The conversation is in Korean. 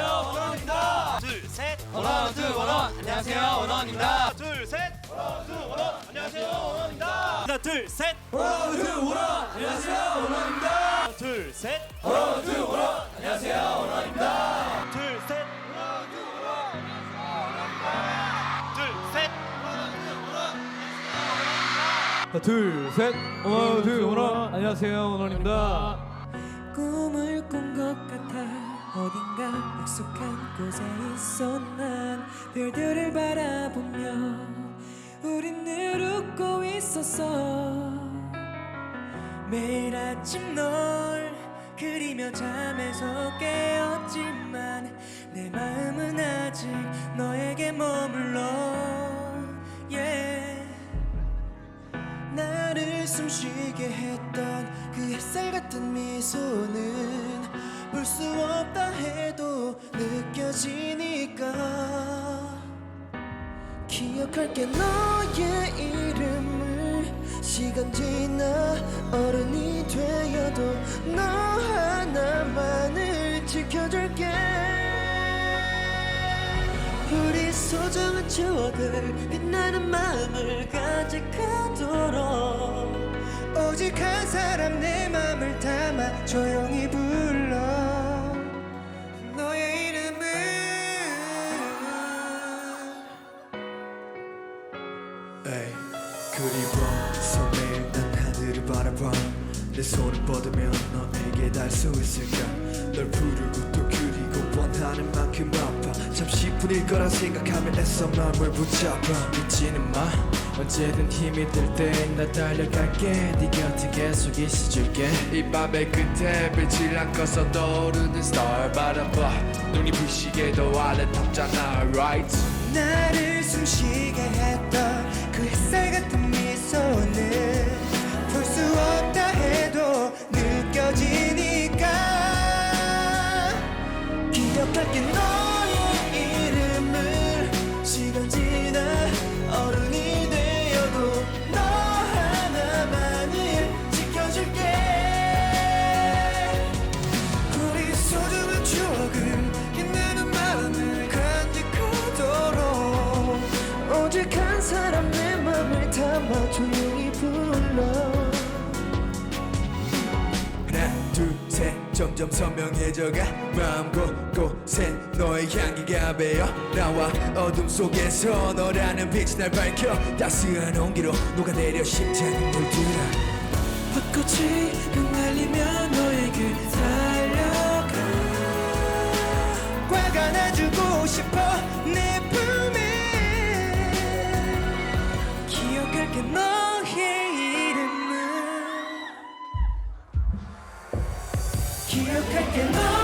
안녕하세요 원원입니다. 둘셋. 원원 투 원원. 안녕하세요 원원입니다. 둘셋. 원원 투 원원. 안녕하세요 원원입니다. 하나 둘셋. 원원 투 원원. 안녕하세요 원원입니다. 둘셋. 원원 투 원원. 안녕하세요 원원입니다. 둘셋. 둘셋. 원원 투 원원. 안녕하세요 원원입니다. 꿈을 꾼 것 같아. 어딘가 익숙한 곳에 있어 난 별들을 바라보며 우린 늘 웃고 있었어. 매일 아침 널 그리며 잠에서 깨었지만 내마 숨쉬게 했던 그 햇살 같은 미소는 볼 수 없다 해도 느껴지니까. 기억할게 너의 이름을 시간 지나 어른이 되어도 너 하나만을 지켜줄게. 우리 소중한 추억을 빛나는 마음을 간직하도록 사람 내 맘을 담아 조용히 불러. 너의 이름을 에이 그리워서 매일 난 하늘을 바라봐. 내 손을 뻗으면 너에게 닿을 수 있을까? 널 부르고 또 그리고 원하는 만큼 아파. 잠시 뿐일 거라 생각하면 애써 마음을 붙잡아. 믿지는 마 언제든 힘이 들때나 달려갈게. 네 곁에 계속 있어줄게. 이 밤의 끝에 빛을 안 꺼서 떠오르는 star 바라봐. 눈이 부시게도 아름답잖아 right? 나를 숨쉬게 했던 그 햇살 같은 미소는 조용히 불러. 하나 둘셋. 점점 선명해져가 마음 곳곳에 너의 향기가 배어. 나와 어둠 속에서 너라는 빛이 날 밝혀. 따스한 온기로 녹아내려 심장을 물들어. 벚꽃이 흩날리며 너에게 달려가. 꽉 안아주고 싶어 기억할게 너